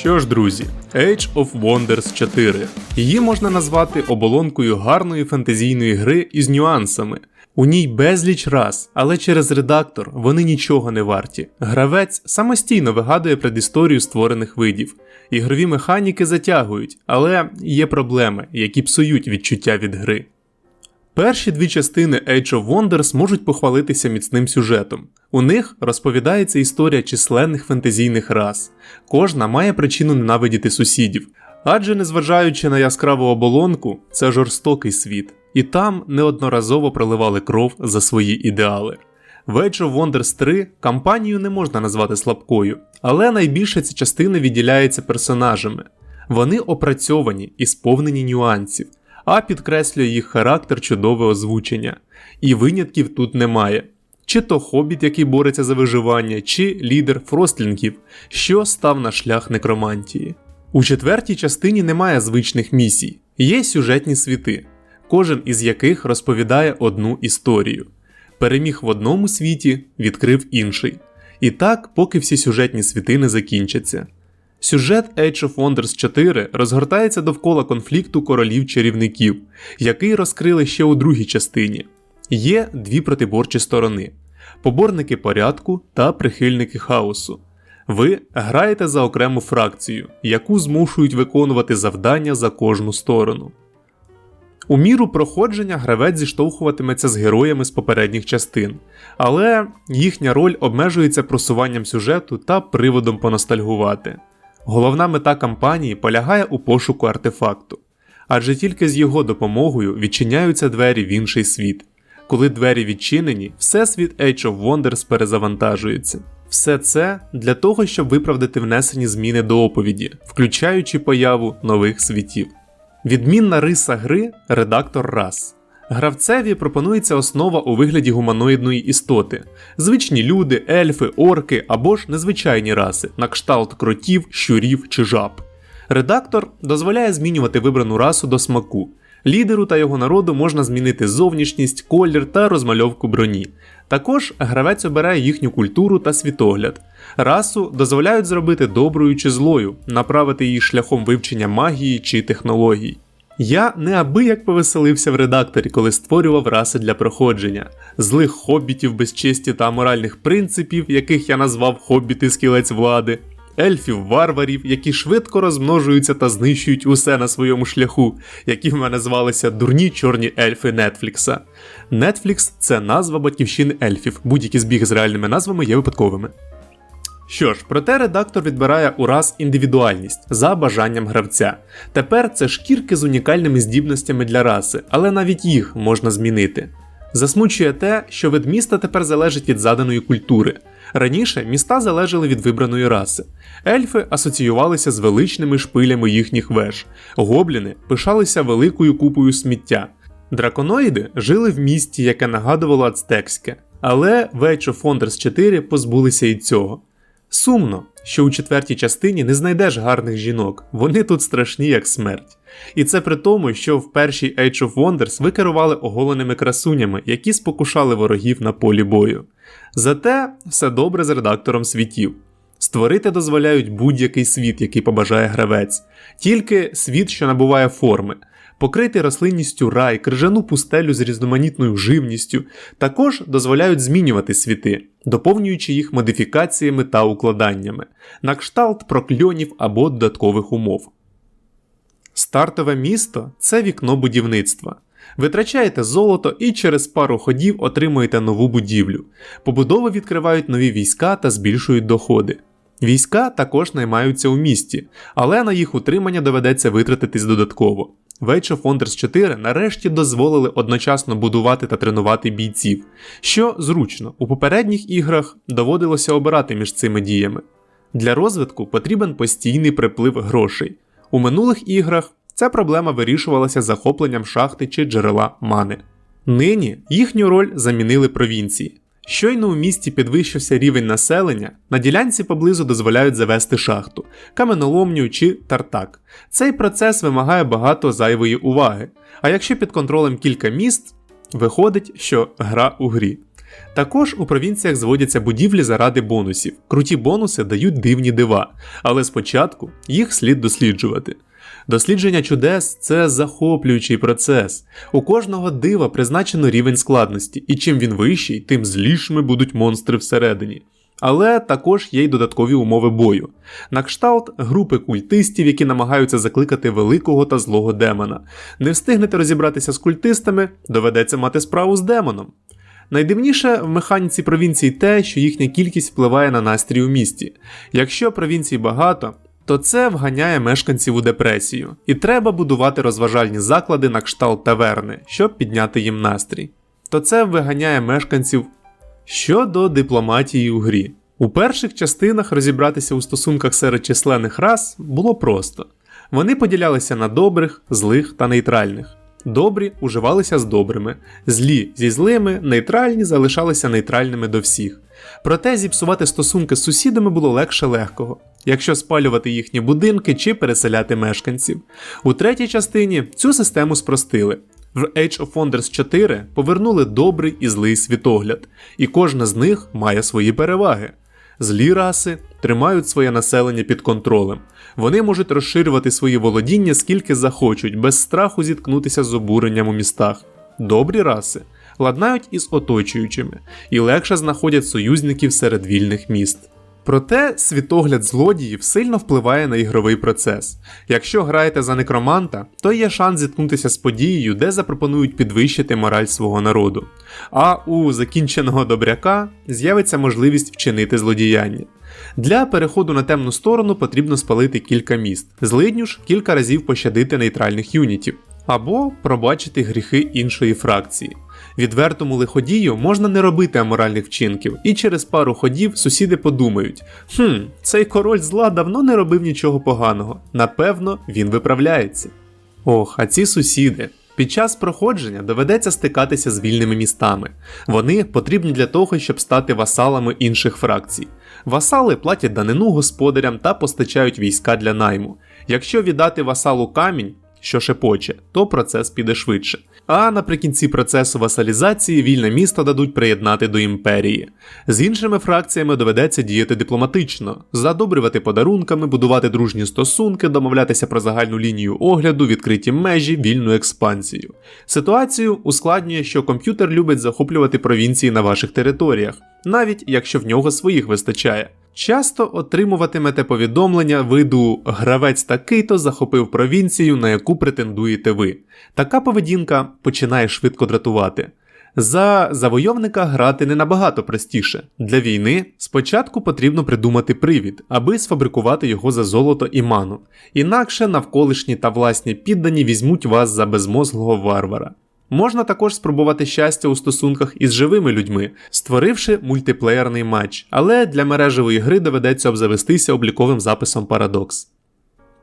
Що ж, друзі, Age of Wonders 4. Її можна назвати оболонкою гарної фентезійної гри із нюансами. У ній безліч раз, але через редактор вони нічого не варті. Гравець самостійно вигадує предісторію створених видів. Ігрові механіки затягують, але є проблеми, які псують відчуття від гри. Перші дві частини Age of Wonders можуть похвалитися міцним сюжетом. У них розповідається історія численних фентезійних рас. Кожна має причину ненавидіти сусідів. Адже, незважаючи на яскраву оболонку, це жорстокий світ, і там неодноразово проливали кров за свої ідеали. В Age of Wonders 3 кампанію не можна назвати слабкою, але найбільше ця частина відділяється персонажами. Вони опрацьовані і сповнені нюансів, а підкреслює їх характер чудове озвучення. І винятків тут немає. Чи то хобіт, який бореться за виживання, чи лідер фростлінгів, що став на шлях некромантії. У четвертій частині немає звичних місій, є сюжетні світи, кожен із яких розповідає одну історію. Переміг в одному світі, відкрив інший. І так, поки всі сюжетні світи не закінчаться. Сюжет Age of Wonders 4 розгортається довкола конфлікту королів-чарівників, який розкрили ще у другій частині. Є дві протиборчі сторони: поборники порядку та прихильники хаосу. Ви граєте за окрему фракцію, яку змушують виконувати завдання за кожну сторону. У міру проходження гравець зіштовхуватиметься з героями з попередніх частин, але їхня роль обмежується просуванням сюжету та приводом поностальгувати. Головна мета кампанії полягає у пошуку артефакту, адже тільки з його допомогою відчиняються двері в інший світ. Коли двері відчинені, всесвіт Age of Wonders перезавантажується. Все це для того, щоб виправдати внесені зміни до оповіді, включаючи появу нових світів. Відмінна риса гри редактор рас. Гравцеві пропонується основа у вигляді гуманоїдної істоти, звичні люди, ельфи, орки або ж незвичайні раси, на кшталт кротів, щурів чи жаб. Редактор дозволяє змінювати вибрану расу до смаку. Лідеру та його народу можна змінити зовнішність, колір та розмальовку броні. Також гравець обирає їхню культуру та світогляд. Расу дозволяють зробити доброю чи злою, направити її шляхом вивчення магії чи технологій. Я неабияк повеселився в редакторі, коли створював раси для проходження, злих хобітів без честі та моральних принципів, яких я назвав хобіти скілець влади, ельфів-варварів, які швидко розмножуються та знищують усе на своєму шляху, які в мене звалися дурні чорні ельфи Нетфлікса. Нетфлікс це назва батьківщини ельфів, будь-які збіги з реальними назвами є випадковими. Що ж, проте редактор відбирає у раз індивідуальність за бажанням гравця. Тепер це шкірки з унікальними здібностями для раси, але навіть їх можна змінити. Засмучує те, що вид міста тепер залежить від заданої культури. Раніше міста залежали від вибраної раси. Ельфи асоціювалися з величними шпилями їхніх веж, гобліни пишалися великою купою сміття. Драконоїди жили в місті, яке нагадувало ацтекське, але Age of Wonders 4 позбулися і цього. Сумно, що у четвертій частині не знайдеш гарних жінок, вони тут страшні як смерть. І це при тому, що в першій Age of Wonders ви керували оголеними красунями, які спокушали ворогів на полі бою. Зате все добре з редактором світів. Створити дозволяють будь-який світ, який побажає гравець, тільки світ, що набуває форми, покрити рослинністю рай, крижану пустелю з різноманітною живністю, також дозволяють змінювати світи, доповнюючи їх модифікаціями та укладаннями, на кшталт прокльонів або додаткових умов. Стартове місто це вікно будівництва. Витрачаєте золото і через пару ходів отримуєте нову будівлю. Побудови відкривають нові війська та збільшують доходи. Війська також наймаються у місті, але на їх утримання доведеться витратитись додатково. В Age of Wonders 4 нарешті дозволили одночасно будувати та тренувати бійців, що зручно, у попередніх іграх доводилося обирати між цими діями. Для розвитку потрібен постійний приплив грошей. У минулих іграх ця проблема вирішувалася захопленням шахти чи джерела мани. Нині їхню роль замінили провінції. Щойно у місті підвищився рівень населення, на ділянці поблизу дозволяють завести шахту, каменоломню чи тартак. Цей процес вимагає багато зайвої уваги. А якщо під контролем кілька міст, виходить, що гра у грі. Також у провінціях зводяться будівлі заради бонусів. Круті бонуси дають дивні дива, але спочатку їх слід досліджувати. Дослідження чудес це захоплюючий процес. У кожного дива призначено рівень складності, і чим він вищий, тим злішими будуть монстри всередині. Але також є й додаткові умови бою. На кшталт групи культистів, які намагаються закликати великого та злого демона. Не встигнете розібратися з культистами, доведеться мати справу з демоном. Найдивніше в механіці провінцій те, що їхня кількість впливає на настрій у місті. Якщо провінцій багато, то це вганяє мешканців у депресію, і треба будувати розважальні заклади на кшталт таверни, щоб підняти їм настрій. То це виганяє мешканців Щодо дипломатії у грі. У перших частинах розібратися у стосунках серед численних рас було просто. Вони поділялися на добрих, злих та нейтральних. Добрі уживалися з добрими, злі зі злими, нейтральні залишалися нейтральними до всіх. Проте зіпсувати стосунки з сусідами було легше легкого, якщо спалювати їхні будинки чи переселяти мешканців. У третій частині цю систему спростили. В Age of Wonders 4 повернули добрий і злий світогляд, і кожна з них має свої переваги. Злі раси тримають своє населення під контролем. Вони можуть розширювати свої володіння скільки захочуть, без страху зіткнутися з обуренням у містах. Добрі раси ладнають із оточуючими і легше знаходять союзників серед вільних міст. Проте світогляд злодіїв сильно впливає на ігровий процес. Якщо граєте за некроманта, то є шанс зіткнутися з подією, де запропонують підвищити мораль свого народу. А у закінченого добряка з'явиться можливість вчинити злодіяння. Для переходу на темну сторону потрібно спалити кілька міст, злидню ж кілька разів пощадити нейтральних юнітів, або пробачити гріхи іншої фракції. Відвертому лиходію можна не робити аморальних вчинків, і через пару ходів сусіди подумають: хм, цей король зла давно не робив нічого поганого, напевно, він виправляється. Ох, а ці сусіди. Під час проходження доведеться стикатися з вільними містами. Вони потрібні для того, щоб стати васалами інших фракцій. Васали платять данину господарям та постачають війська для найму. Якщо віддати васалу камінь, що шепоче, то процес піде швидше. А наприкінці процесу васалізації вільне місто дадуть приєднати до імперії. З іншими фракціями доведеться діяти дипломатично, задобрювати подарунками, будувати дружні стосунки, домовлятися про загальну лінію огляду, відкриті межі, вільну експансію. Ситуацію ускладнює, що комп'ютер любить захоплювати провінції на ваших територіях, навіть якщо в нього своїх вистачає. Часто отримуватимете повідомлення виду гравець такий-то захопив провінцію, на яку претендуєте ви. Така поведінка починає швидко дратувати. За завойовника грати не набагато простіше. Для війни спочатку потрібно придумати привід, аби сфабрикувати його за золото і ману. Інакше навколишні та власні піддані візьмуть вас за безмозглого варвара. Можна також спробувати щастя у стосунках із живими людьми, створивши мультиплеєрний матч, але для мережевої гри доведеться обзавестися обліковим записом Paradox.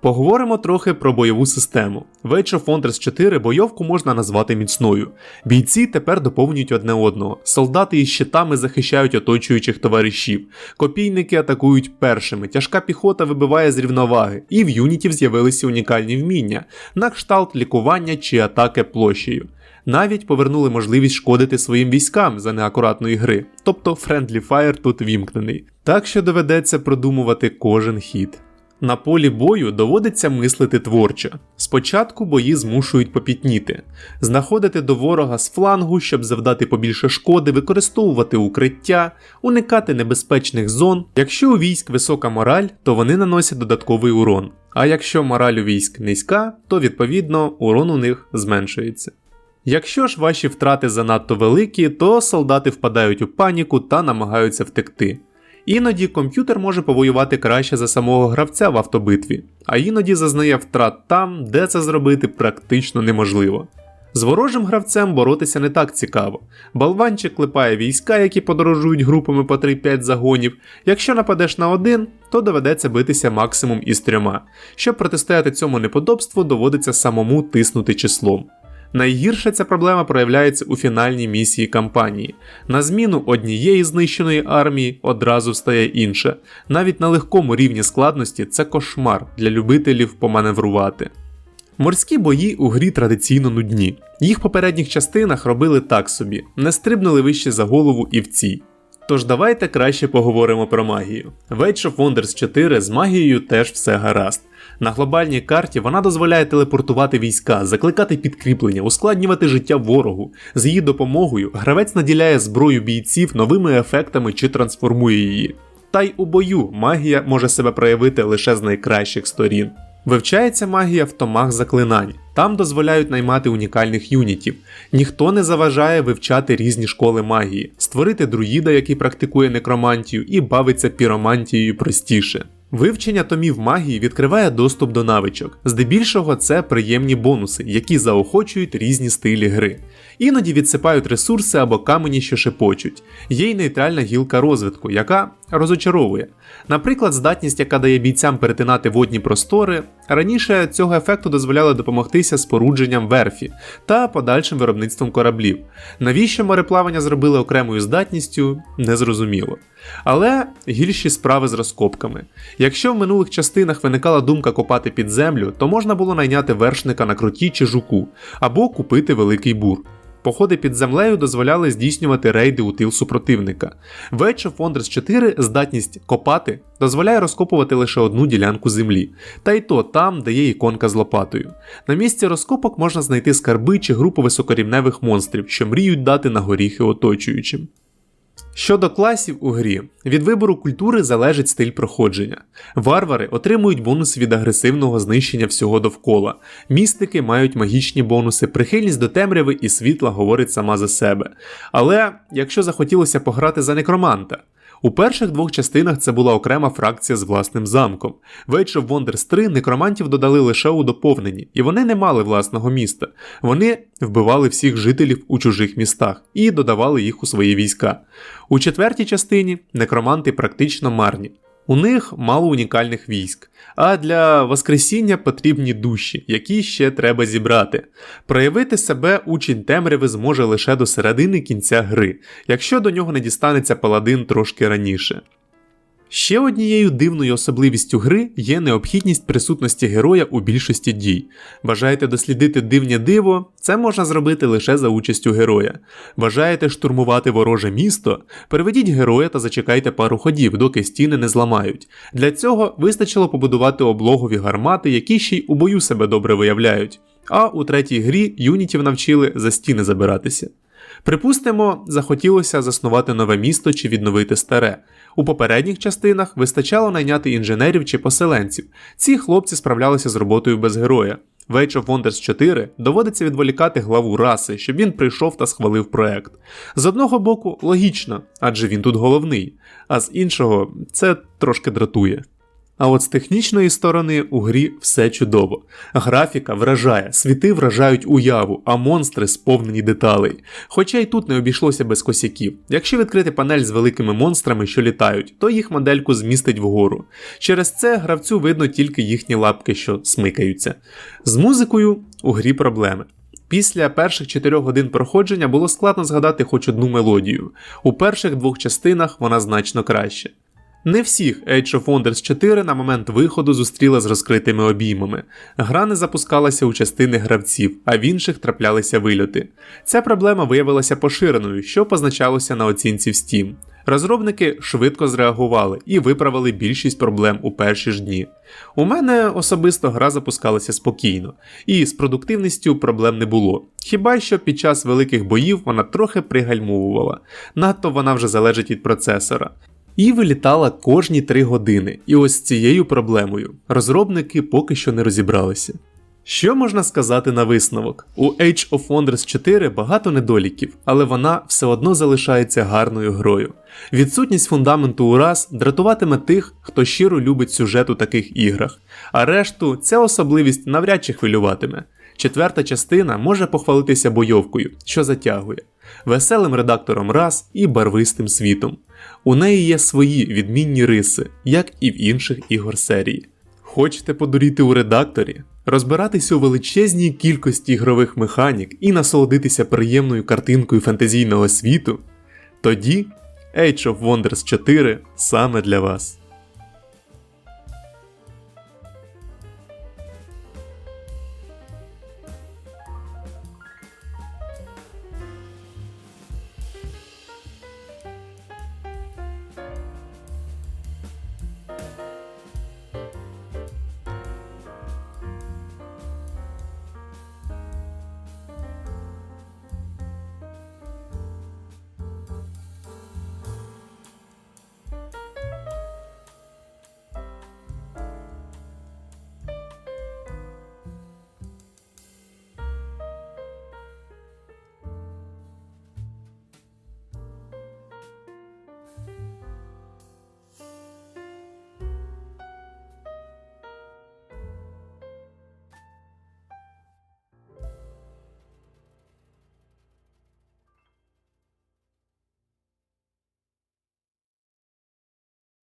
Поговоримо трохи про бойову систему. В Age of Wonders 4 бойовку можна назвати міцною. Бійці тепер доповнюють одне одного. Солдати із щитами захищають оточуючих товаришів, копійники атакують першими, тяжка піхота вибиває з рівноваги, і в юнітів з'явилися унікальні вміння, на кшталт лікування чи атаки площею. Навіть повернули можливість шкодити своїм військам за неакуратної гри, тобто Friendly Fire тут вімкнений. Так що доведеться продумувати кожен хід. На полі бою доводиться мислити творчо. Спочатку бої змушують попітніти, знаходити до ворога з флангу, щоб завдати побільше шкоди, використовувати укриття, уникати небезпечних зон. Якщо у військ висока мораль, то вони наносять додатковий урон. А якщо мораль у військ низька, то відповідно урон у них зменшується. Якщо ж ваші втрати занадто великі, то солдати впадають у паніку та намагаються втекти. Іноді комп'ютер може повоювати краще за самого гравця в автобитві, а іноді зазнає втрат там, де це зробити практично неможливо. З ворожим гравцем боротися не так цікаво. Болванчик клепає війська, які подорожують групами по 3-5 загонів. Якщо нападеш на один, то доведеться битися максимум із трьома. Щоб протистояти цьому неподобству, доводиться самому тиснути числом. Найгірше ця проблема проявляється у фінальній місії кампанії. На зміну однієї знищеної армії одразу стає інша. Навіть на легкому рівні складності це кошмар для любителів поманеврувати. Морські бої у грі традиційно нудні. Їх попередніх частинах робили так собі, не стрибнули вище за голову і в цій. Тож давайте краще поговоримо про магію. Age of Wonders 4 з магією теж все гаразд. На глобальній карті вона дозволяє телепортувати війська, закликати підкріплення, ускладнювати життя ворогу. З її допомогою гравець наділяє зброю бійців новими ефектами чи трансформує її. Та й у бою магія може себе проявити лише з найкращих сторін. Вивчається магія в томах заклинань. Там дозволяють наймати унікальних юнітів. Ніхто не заважає вивчати різні школи магії, створити друїда, який практикує некромантію, і бавиться піромантією простіше. Вивчення томів магії відкриває доступ до навичок. Здебільшого це приємні бонуси, які заохочують різні стилі гри. Іноді відсипають ресурси або камені, що шепочуть. Є й нейтральна гілка розвитку, яка розочаровує. Наприклад, здатність, яка дає бійцям перетинати водні простори. Раніше цього ефекту дозволяло допомогтися спорудженням верфі та подальшим виробництвом кораблів. Навіщо мореплавання зробили окремою здатністю, незрозуміло. Але гірші справи з розкопками. Якщо в минулих частинах виникала думка копати під землю, то можна було найняти вершника на круті чи жуку, або купити великий бур. Походи під землею дозволяли здійснювати рейди у тил супротивника. В Age of Wonders 4 здатність копати дозволяє розкопувати лише одну ділянку землі, та й то там, де є іконка з лопатою. На місці розкопок можна знайти скарби чи групу високорівневих монстрів, що мріють дати на горіхи оточуючим. Щодо класів у грі, від вибору культури залежить стиль проходження. Варвари отримують бонуси від агресивного знищення всього довкола. Містики мають магічні бонуси, прихильність до темряви і світла говорить сама за себе. Але якщо захотілося пограти за некроманта, у перших двох частинах це була окрема фракція з власним замком. В Age of Wonders 3 некромантів додали лише у доповненні, і вони не мали власного міста. Вони вбивали всіх жителів у чужих містах і додавали їх у свої війська. У четвертій частині некроманти практично марні. У них мало унікальних військ, а для Воскресіння потрібні душі, які ще треба зібрати. Проявити себе учень темряви зможе лише до середини кінця гри, якщо до нього не дістанеться паладин трошки раніше. Ще однією дивною особливістю гри є необхідність присутності героя у більшості дій. Бажаєте дослідити дивнє диво, це можна зробити лише за участю героя. Бажаєте штурмувати вороже місто, переведіть героя та зачекайте пару ходів, доки стіни не зламають. Для цього вистачило побудувати облогові гармати, які ще й у бою себе добре виявляють. А у третій грі юнітів навчили за стіни забиратися. Припустимо, захотілося заснувати нове місто чи відновити старе. У попередніх частинах вистачало найняти інженерів чи поселенців. Ці хлопці справлялися з роботою без героя. В Age of Wonders 4 доводиться відволікати главу раси, щоб він прийшов та схвалив проект. З одного боку, логічно, адже він тут головний, а з іншого, це трошки дратує. А от з технічної сторони у грі все чудово. Графіка вражає, світи вражають уяву, а монстри сповнені деталей. Хоча й тут не обійшлося без косяків. Якщо відкрити панель з великими монстрами, що літають, то їх модельку змістить вгору. Через це гравцю видно тільки їхні лапки, що смикаються. З музикою у грі проблеми. Після перших 4 годин проходження було складно згадати хоч одну мелодію. У перших двох частинах вона значно краще. Не всіх Age of Wonders 4 на момент виходу зустріла з розкритими обіймами. Гра не запускалася у частини гравців, а в інших траплялися вильоти. Ця проблема виявилася поширеною, що позначалося на оцінці в Steam. Розробники швидко зреагували і виправили більшість проблем у перші ж дні. У мене особисто гра запускалася спокійно, і з продуктивністю проблем не було. Хіба що під час великих боїв вона трохи пригальмовувала, надто вона вже залежить від процесора і вилітала кожні 3 години. І ось цією проблемою розробники поки що не розібралися. Що можна сказати на висновок? У Age of Wonders 4 багато недоліків, але вона все одно залишається гарною грою. Відсутність фундаменту у раз дратуватиме тих, хто щиро любить сюжет у таких іграх, а решту ця особливість навряд чи хвилюватиме. Четверта частина може похвалитися бойовкою, що затягує, веселим редактором раз і барвистим світом. У неї є свої відмінні риси, як і в інших ігор серії. Хочете подуріти у редакторі, розбиратися у величезній кількості ігрових механік і насолодитися приємною картинкою фентезійного світу? Тоді Age of Wonders 4 саме для вас.